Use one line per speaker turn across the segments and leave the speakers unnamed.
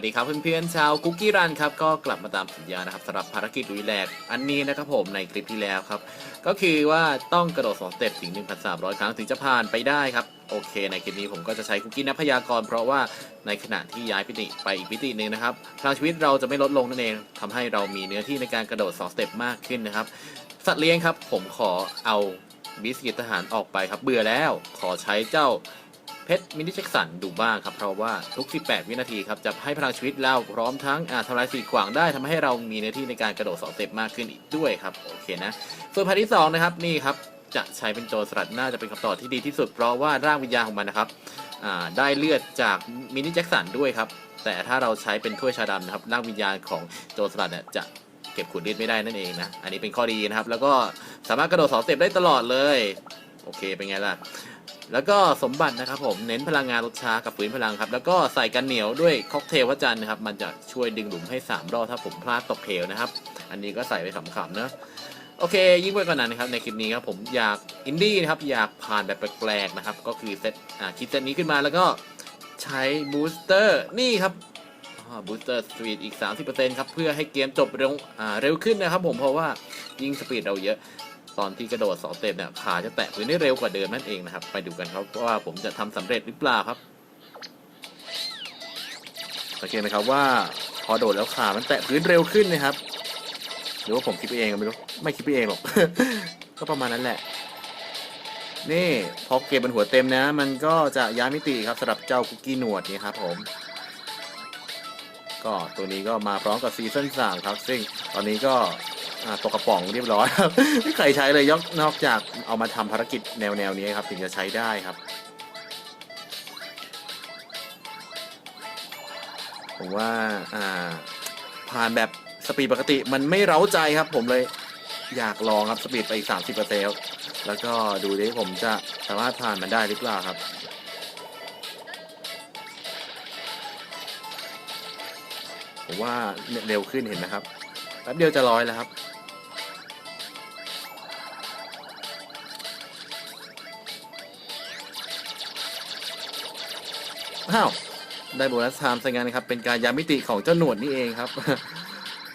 วัสดีครับเพื่อนๆชาวคุกกี้รันครับก็กลับมาตามสัญญานะครับสำหรับภารกิจลุยแลกอันนี้นะครับผมในคลิปที่แล้วครับ ก็คือว่าต้องกระโดด2สเต็ปถึง 1,300 ครั้งถึงจะผ่านไปได้ครับ โอเค ในคลิปนี้ผมก็จะใช้คุกกี้นักพยากรณ์เพราะว่าในขณะที่ย้ายพิติไปอีกพิติหนึ่งนะครับพลังชีวิตเราจะไม่ลดลงนั่นเองทำให้เรามีเนื้อที่ในการกระโดด2สเต็ปมากขึ้นนะครับสัตว์เลี้ยงครับผมขอเอาบิสกิตทหารออกไปครับเบื่อแล้วขอใช้เจ้า เพชรมินิเช็คสันดูบ้างครับ เพราะว่าทุก 18 วินาทีครับ จะให้พลังชีวิตเราพร้อมทั้งอาทำลายสีขวางได้ทำให้เรามีเนื้อที่ในการกระโดดสองเต็ปมากขึ้นอีกด้วยครับ โอเคนะ ส่วนพาร์ทที่ 2 นะครับ นี่ครับ จะใช้เป็นโจรสลัดน่าจะเป็นคำตอบที่ดีที่สุด เพราะว่าร่างวิญญาณของมันนะครับได้เลือดจากมินิแจ็คสันด้วยครับ แต่ถ้าเราใช้เป็นถ้วยชาดำนะครับร่างวิญญาณของโจรสลัดเนี่ยจะเก็บขูดเลือดไม่ได้นั่นเองนะ อันนี้เป็นข้อดีนะครับ แล้วก็สามารถกระโดดสองเต็ปได้ตลอดเลย โอเค เป็นไงล่ะ แล้วก็สมบัตินะครับผมเน้นพลังงานลดช้ากับฟื้นพลังครับ แล้วก็ใส่กันเหนียวด้วยค็อกเทลพระจันทร์นะครับ มันจะช่วยดึงหลุมให้ 3 รอบถ้าผมพลาดตกเหวนะครับ อันนี้ก็ใส่ไปขำๆเนอะโอเค ยิ่งไปกว่านั้นนะครับในคลิปนี้ครับผมอยากอินดี้นะครับอยากผ่านแบบแปลกๆนะครับ ก็คือเซตอ่าคิดเซตนี้ขึ้นมาแล้วก็ใช้บูสเตอร์นี่ครับบูสเตอร์สปีดอีก 30%ครับ เพื่อให้เกมจบเร็วอ่าเร็วขึ้นนะครับผมเพราะว่ายิ่งสปีดเราเยอะ ตอนที่กระโดดสองเต็ปเนี่ยขาจะแตะพื้นได้เร็วกว่าเดิมนั่นเองนะครับ ไปดูกันครับว่าผมจะทำสำเร็จหรือเปล่าครับสังเกตไหมครับว่าพอโดดแล้วขามันแตะพื้นเร็วขึ้นนะครับหรือว่าผมคิดไปเองก็ไม่รู้ไม่คิดไปเองหรอกก็ประมาณนั้นแหละ นี่พอเก็บบนหัวเต็มนะ มันก็จะย้ายมิติครับสำหรับเจ้าคุกกี้หนวดนี่ครับผมก็ตัวนี้ก็มาพร้อมกับซีซั่นสามครับ ซึ่งตอนนี้ก็ ตกกระป๋องเรียบร้อยครับไม่เคยใช้เลยนอกจากเอามาทำภารกิจแนวแนวๆนี้ครับ ถึงจะใช้ได้ครับ ผมว่าอ่าผ่านแบบสปีดปกติมันไม่เร้าใจครับ ผมเลยอยากลองครับสปีดไปอีก30เปอร์เซ็นต์แล้วก็ดูดิผมจะสามารถผ่านมันได้หรือเปล่าครับผมว่าเร็วขึ้นเห็นนะครับแป๊บเดียวจะร้อยแล้วครับ อ้าว ได้โบนัสไทม์ซะงั้นนะครับ เป็นการย้ำมิติของเจ้าหนวดนี่เองครับ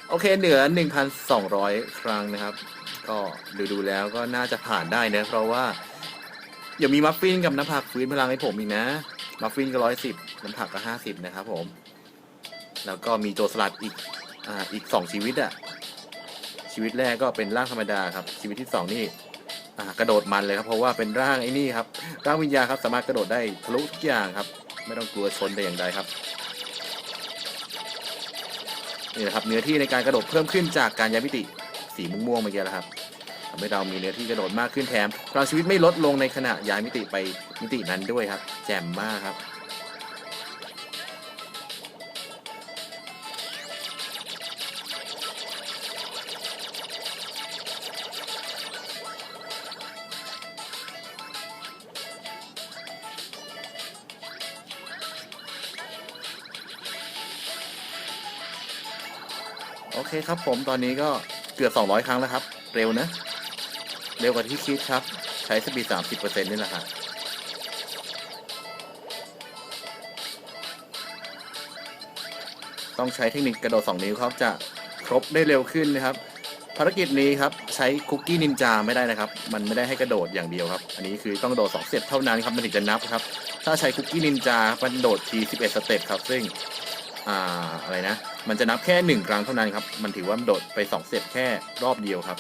โอเคเหนือ 1,200 ครั้งนะครับ ก็ดูดูแล้วก็น่าจะผ่านได้นะ เพราะว่าเดี๋ยวมีมัฟฟินกับน้ำผักฟื้นพลังให้ผมอีกนะ มัฟฟินก็ร้อยสิบน้ำผักก็ห้าสิบนะครับผม แล้วก็มีโจรสลัดอีกอ่าอีกสองชีวิตอะชีวิตแรกก็เป็นร่างธรรมดาครับ ชีวิตที่สองนี่อ่ากระโดดมันเลยครับ เพราะว่าเป็นร่างไอ้นี่ครับ ร่างวิญญาณครับ สามารถกระโดดได้ทะลุทุกอย่างครับ ไม่ต้องกลัวชนแต่อย่างใดครับนี่นะครับเนื้อที่ในการกระโดดเพิ่มขึ้นจากการย้ายมิติสีม่วงๆเมื่อกี้แล้วครับทำให้เรามีเนื้อที่กระโดดมากขึ้นแถมพลังชีวิตไม่ลดลงในขณะย้ายมิติไปมิตินั้นด้วยครับ แจ่มมากครับ โอเคครับผมตอนนี้ก็เกือบ 200 ครั้งแล้วครับ เร็วนะ เร็วกว่าที่คิดครับ ใช้สปีด 30%นี่แหละครับต้องใช้เทคนิคกระโดด 2 นิ้วครับจะครบได้เร็วขึ้นนะครับ ภารกิจนี้ครับใช้คุกกี้นินจาไม่ได้นะครับ มันไม่ได้ให้กระโดดอย่างเดียวครับ อันนี้คือต้องโดด 2 สเต็ปเท่านั้นครับมันถึงจะนับครับ ถ้าใช้คุกกี้นินจามันโดดที 11 สเต็ปครับ ซึ่ง อ่าอะไรนะ มันจะนับแค่หนึ่งครั้งเท่านั้นครับ มันถือว่าโดดไปสองเซตแค่รอบเดียวครับ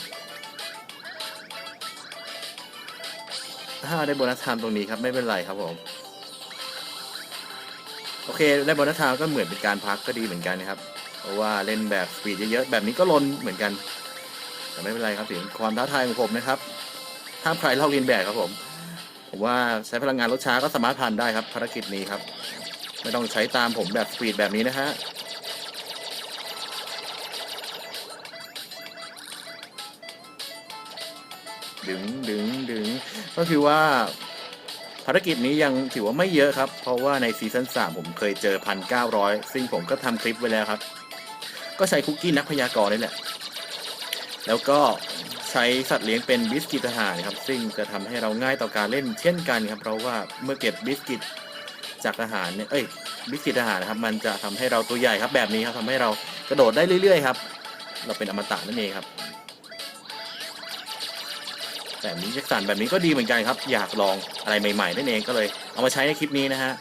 ถ้าได้โบนัสไทม์ตรงนี้ครับไม่เป็นไรครับผม โอเคได้โบนัสไทม์ก็เหมือนเป็นการพักก็ดีเหมือนกันนะครับ เพราะว่าเล่นแบบสปีดเยอะๆแบบนี้ก็ลนเหมือนกัน แต่ไม่เป็นไรครับถึงความท้าทายของผมนะครับห้ามใครเลอกเลียนแบบครับผม ผมว่าใช้พลังงานลดช้าก็สามารถผ่านได้ครับภารกิจนี้ครับ ไม่ต้องใช้ตามผมแบบสปีดแบบนี้นะฮะดึงดึงดึงก็คือว่าภารกิจนี้ยังถือว่าไม่เยอะครับ เพราะว่าในซีซั่น3ผมเคยเจอพันเก้าร้อยซึ่งผมก็ทำคลิปไว้แล้วครับ ก็ใช้คุกกี้นักพยากรณ์นี่แหละ แล้วก็ใช้สัตว์เลี้ยงเป็นบิสกิตทหารครับ ซึ่งจะทำให้เราง่ายต่อการเล่นเช่นกันครับ เพราะว่าเมื่อเก็บบิสกิต จากอาหารเนี่ยเอ้ยวิกฤตอาหารนะครับ มันจะทำให้เราตัวใหญ่ครับแบบนี้ครับทำให้เรากระโดดได้เรื่อย ๆ ครับ เราเป็นอมตะนั่นเองครับแบบนี้แจ็คสันแบบนี้ก็ดีเหมือนกันครับ อยากลองอะไรใหม่ๆนั่นเองก็เลยเอามาใช้ในคลิปนี้นะฮะ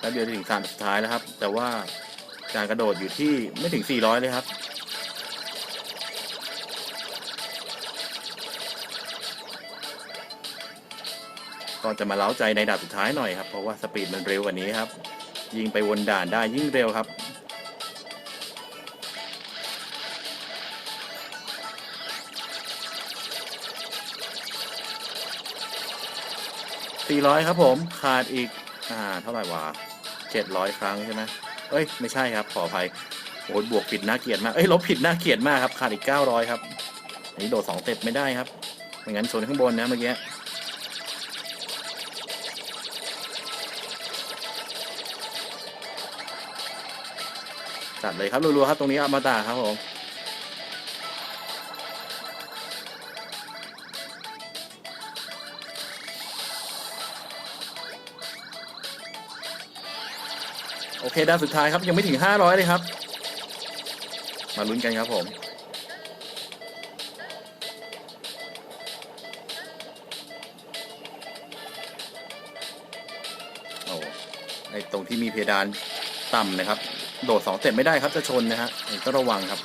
แล้วเดี๋ยวถึงสามสุดท้ายแล้วครับ แต่ว่าการกระโดดอยู่ที่ไม่ถึง 400 เลยครับ ก็จะมาเล้าใจในด่านสุดท้ายหน่อยครับ เพราะว่าสปีดมันเร็วกว่านี้ครับ ยิงไปวนด่านได้ยิ่งเร็วครับ 400 ครับผมขาดอีก อ่า เท่าไหร่วะ700 ครั้งใช่ไหมเอ้ย ไม่ใช่ครับ ขออภัยโอ้ยบวกผิดน่าเกลียดมาก เอ้ย ลบผิดน่าเกลียดมากครับ ขาดอีก 900 ครับ อันนี้โดด2เต็ปไม่ได้ครับ ไม่งั้นชนข้างบนนะเมื่อกี้ จัดเลยครับรัวๆครับตรงนี้อมตะครับผมโอเคด้านสุดท้ายครับยังไม่ถึง 500 เลยครับ มาลุ้นกันครับผม โอ้ไอตรงที่มีเพดานต่ำนะครับ โดดสองเต็ปไม่ได้ครับจะชนนะฮะอันนี้ก็ระวังครับ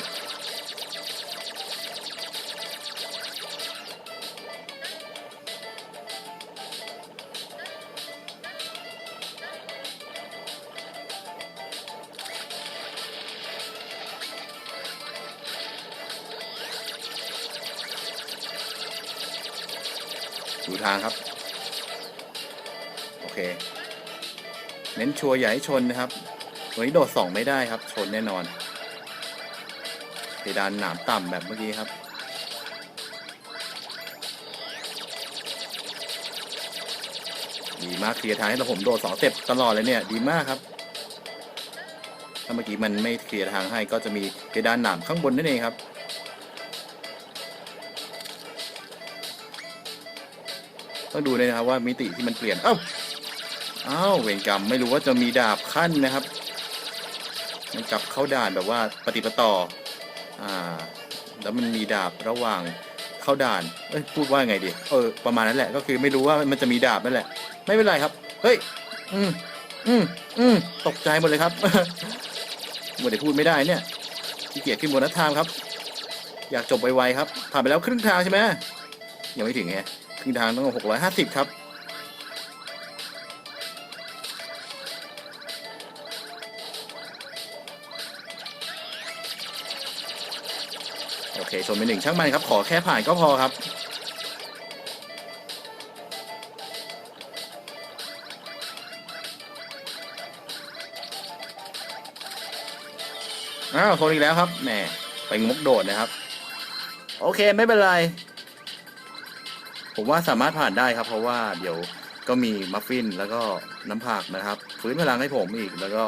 ดูทางครับ โอเค เน้นชัวร์อย่าให้ชนนะครับ ตัวนี้โดดสองไม่ได้ครับ ชนแน่นอนเพดานหนามต่ำแบบเมื่อกี้ครับ ดีมากเคลียร์ทางให้เราผมโดดสองเต็ปตลอดเลยเนี่ย ดีมากครับ ถ้าเมื่อกี้มันไม่เคลียร์ทางให้ก็จะมีเพดานหนามข้างบนนั่นเองครับต้องดูเลยนะครับว่ามิติที่มันเปลี่ยน เอ้า อ้าว เวรกรรมไม่รู้ว่าจะมีดาบขั้นนะครับ มันกลับเข้าด่านแบบว่าปฏิปต่ออ่าแล้วมันมีดาบระหว่างเข้าด่านเอ้ยพูดว่าไงดีเออประมาณนั้นแหละก็คือไม่รู้ว่ามันจะมีดาบนั่นแหละ ไม่เป็นไรครับ เฮ้ยอืมอืมอืมตกใจหมดเลยครับหมดแต่พูดไม่ได้เนี่ยขี้เกียจขึ้นบนนัดทางครับ อยากจบไวๆครับผ่านไปแล้วครึ่งทางใช่ไหมยังไม่ถึงไงครึ่งทางต้องหกร้อยห้าสิบครับ เคชนไปหนึ่งช่างมันครับ ขอแค่ผ่านก็พอครับ อ้าวชนอีกแล้วครับแหมไปงกโดดนะครับ โอเคไม่เป็นไร ผมว่าสามารถผ่านได้ครับ เพราะว่าเดี๋ยวก็มีมัฟฟินแล้วก็น้ำผักนะครับ ฟื้นพลังให้ผมอีกแล้วก็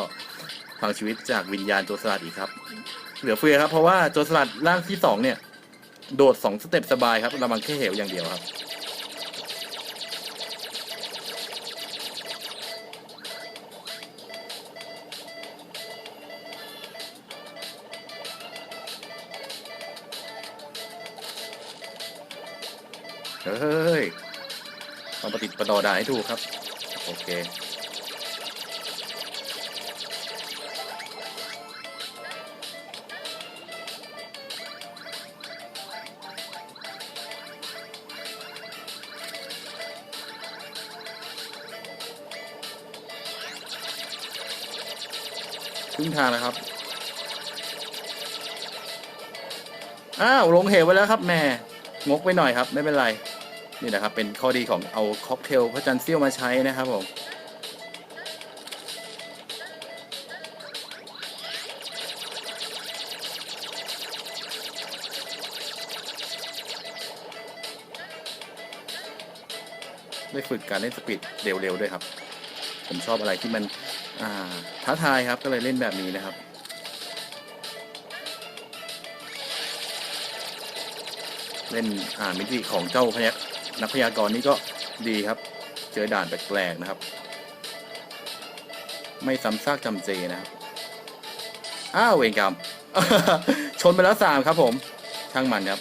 พลังชีวิตจากวิญญาณโจรสลัดอีกครับ เหลือเฟือครับ เพราะว่าโจรสลัดร่างที่สองเนี่ย โดดสองสเต็ปสบายครับระวังแค่เหวอย่างเดียวครับ เฮ้ยต้องประติดประดอด่าให้ถูกครับ โอเค งทางแล้วครับ อ้าวลงเหวไปแล้วครับแหม่งกไปหน่อยครับ ไม่เป็นไร นี่นะครับ เป็นข้อดีของเอาค็อกเทลพระจันทร์เซี่ยวมาใช้นะครับผมได้ฝึกการเล่นสปีดเร็วๆด้วยครับ ผมชอบอะไรที่มัน อ่าท้าทายครับก็เลยเล่นแบบนี้นะครับ
เล่นอ่ามิติของเจ้าพยักนักพยากรณ์นี่ก็ดีครับ เจอด่านแปลกๆนะครับ ไม่ซ้ำซากจำเจนะครับอ้าวเวรกรรมชนไปแล้วสามครับผม ช่างมันครับ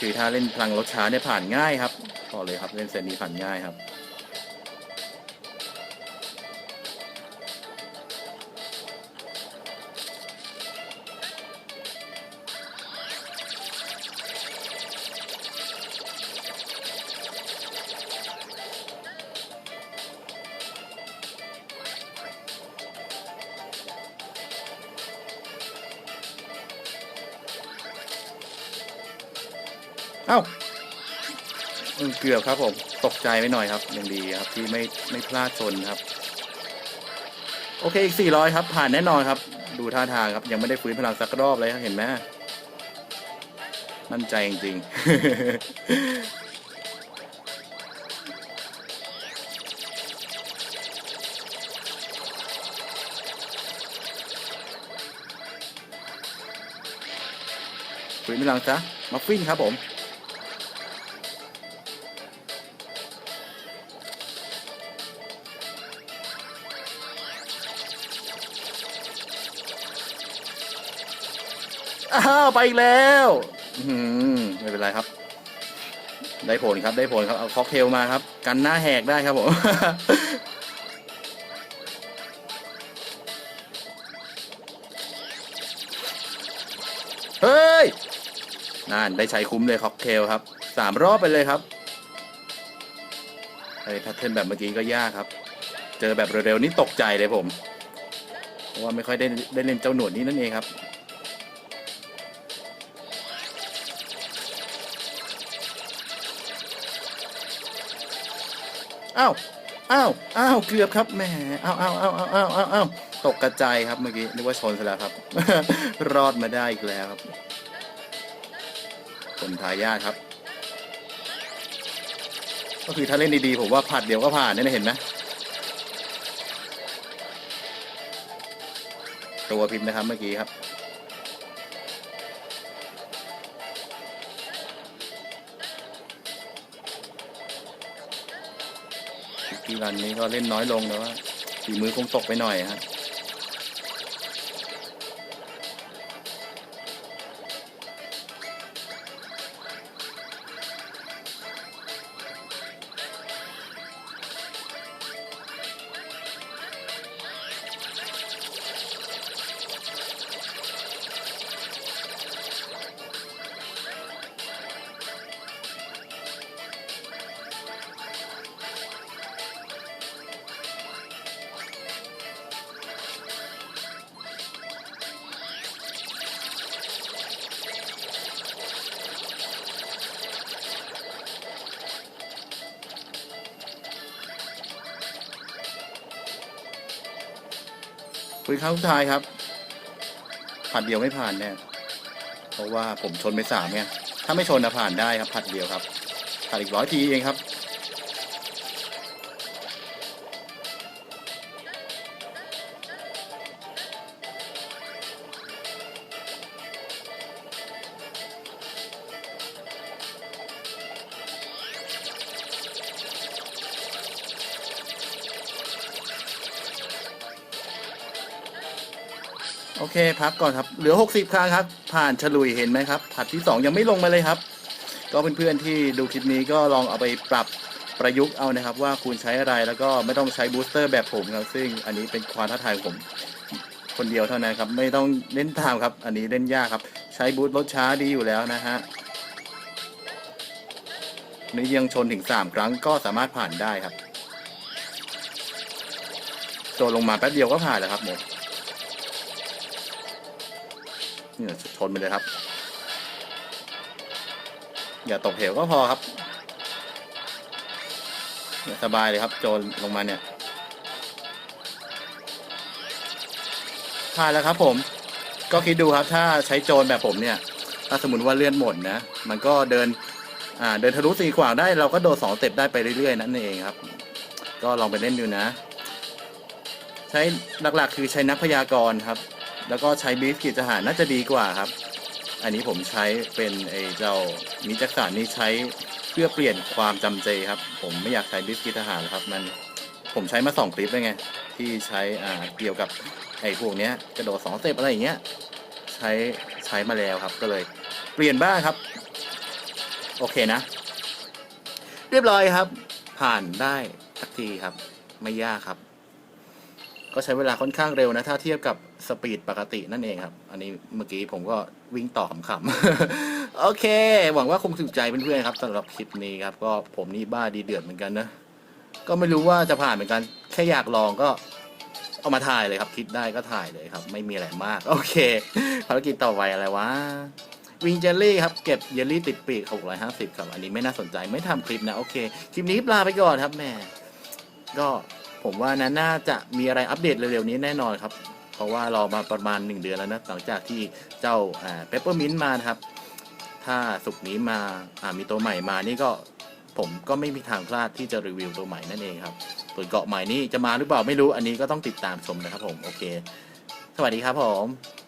คือถ้าเล่นพลังรถช้าเนี่ยผ่านง่ายครับบอกเลยครับเล่นเซตนี้ผ่านง่ายครับ เอ้าเกือบครับผมตกใจไปหน่อยครับยังดีครับที่ไม่ไม่พลาดชนครับ โอเคอีก400ครับ ผ่านแน่นอนครับ ดูท่าทางครับ ยังไม่ได้ฟื้นพลังสักรอบเลยครับเห็นไหมมั่นใจจริงๆฟื้นพลังซะมาฟินครับผม ไปอีกแล้วอไม่เป็นไรครับ ได้ผลครับ ได้ผลครับ เอาค็อกเทลมาครับ กันหน้าแหกได้ครับผมเฮ้ยนั่นได้ใช้คุ้มเลยค็อกเทลครับสามรอบไปเลยครับไอ้แพทเทิร์นแบบเมื่อกี้ก็ยากครับ เจอแบบเร็วๆนี่ตกใจเลยผม เพราะว่าไม่ค่อยได้ได้เล่นเจ้าหนวดนี้นั่นเองครับ อ้าวอ้าวอ้าวเกือบครับแหมอ้าวอ้าวอ้าวอ้าวอ้าวอ้าวอ้าวตกกระจายครับเมื่อกี้นึกว่าชนซะแล้วครับ รอดมาได้อีกแล้วครับคนทายาทครับ ก็คือถ้าเล่นดีๆผมว่าผัดเดียวก็ผ่านเนี่ยนะเห็นไหมตัวพิมพ์นะครับเมื่อกี้ครับ ที่รันนี้ก็เล่นน้อยลงแต่ว่าฝีมือคงตกไปหน่อยฮะ คุยครั้งสุดท้ายครับผัดเดียวไม่ผ่านแน่เพราะว่าผมชนไปสามเนี่ยถ้าไม่ชนนะผ่านได้ครับผัดเดียวครับผัดอีกร้อยทีเองครับ โอเค พักก่อนครับ เหลือ 60 ครั้งครับ ผ่านฉลุยเห็นไหมครับ ผัดที่ 2 ยังไม่ลงมาเลยครับ ก็เพื่อนๆที่ดูคลิปนี้ก็ลองเอาไปปรับประยุกต์เอานะครับ ว่าคุณใช้อะไรแล้วก็ไม่ต้องใช้บูสเตอร์แบบผมครับ ซึ่งอันนี้เป็นความท้าทายของผมคนเดียวเท่านั้นครับ ไม่ต้องเล่นตามครับ อันนี้เล่นยากครับ ใช้บูสต์รถช้าดีอยู่แล้วนะฮะนี่ยังชนถึง 3 ครั้งก็สามารถผ่านได้ครับตัวลงมาแป๊บเดียวก็ผ่านแล้วครับผม นี่ยชนไปเลยครับ อย่าตกเหวก็พอครับสบายเลยครับ โจรลงมาเนี่ยผ่านแล้วครับผม ก็คิดดูครับ ถ้าใช้โจรแบบผมเนี่ย ถ้าสมมติว่าเลื่อนหมดนะ มันก็เดิน อ่า เดินทะลุสี่ขวางได้ เราก็โดดสองเต็ปได้ไปเรื่อยๆ นั่นเองครับ ก็ลองไปเล่นดูนะ ใช้หลักๆ คือใช้นักพยากรณ์ครับ แล้วก็ใช้บีฟกิจทหารน่าจะดีกว่าครับ อันนี้ผมใช้เป็นไอ้เจ้านิจักสารนี่ใช้เพื่อเปลี่ยนความจำเจครับ ผมไม่อยากใช้บีฟกิจทหารครับ มันผมใช้มาสองคลิปแล้วไง ที่ใช้อ่าเกี่ยวกับไอ้พวกเนี้ยกระโดดสองเต็ปอะไรอย่างเงี้ยใช้ใช้มาแล้วครับก็เลย เปลี่ยนบ้างครับ โอเคนะ เรียบร้อยครับ ผ่านได้สักทีครับ ไม่ยากครับ ก็ใช้เวลาค่อนข้างเร็วนะ ถ้าเทียบกับ สปีดปกตินั่นเองครับ อันนี้เมื่อกี้ผมก็วิ่งต่อขำๆ โอเค หวังว่าคงถูกใจเพื่อนๆครับสำหรับคลิปนี้ครับ ก็ผมนี่บ้าดีเดือดเหมือนกันนะ ก็ไม่รู้ว่าจะผ่านเหมือนกัน แค่อยากลองก็เอามาถ่ายเลยครับ คิดได้ก็ถ่ายเลยครับ ไม่มีอะไรมาก โอเค ภารกิจต่อไปอะไรวะวิงเจลลี่ครับ เก็บเยลลี่ติดปีก650ครับ อันนี้ไม่น่าสนใจไม่ทำคลิปนะ โอเค คลิปนี้ลาไปก่อนครับแม่ก็ผมว่านะน่าจะมีอะไรอัปเดตเร็วๆนี้แน่นอนครับ ราะว่ารอมาประมาณ 1 เดือนแล้วนะหลังจากที่เจ้าเปปเปอร์มินต์มานะครับ ถ้าสุกนี้มาอ่ามีตัวใหม่มานี่ก็ผมก็ไม่มีทางพลาดที่จะรีวิวตัวใหม่นั่นเองครับส่วนเกาะใหม่นี่จะมาหรือเปล่าไม่รู้อันนี้ก็ต้องติดตามชมนะครับผมโอเค สวัสดีครับผม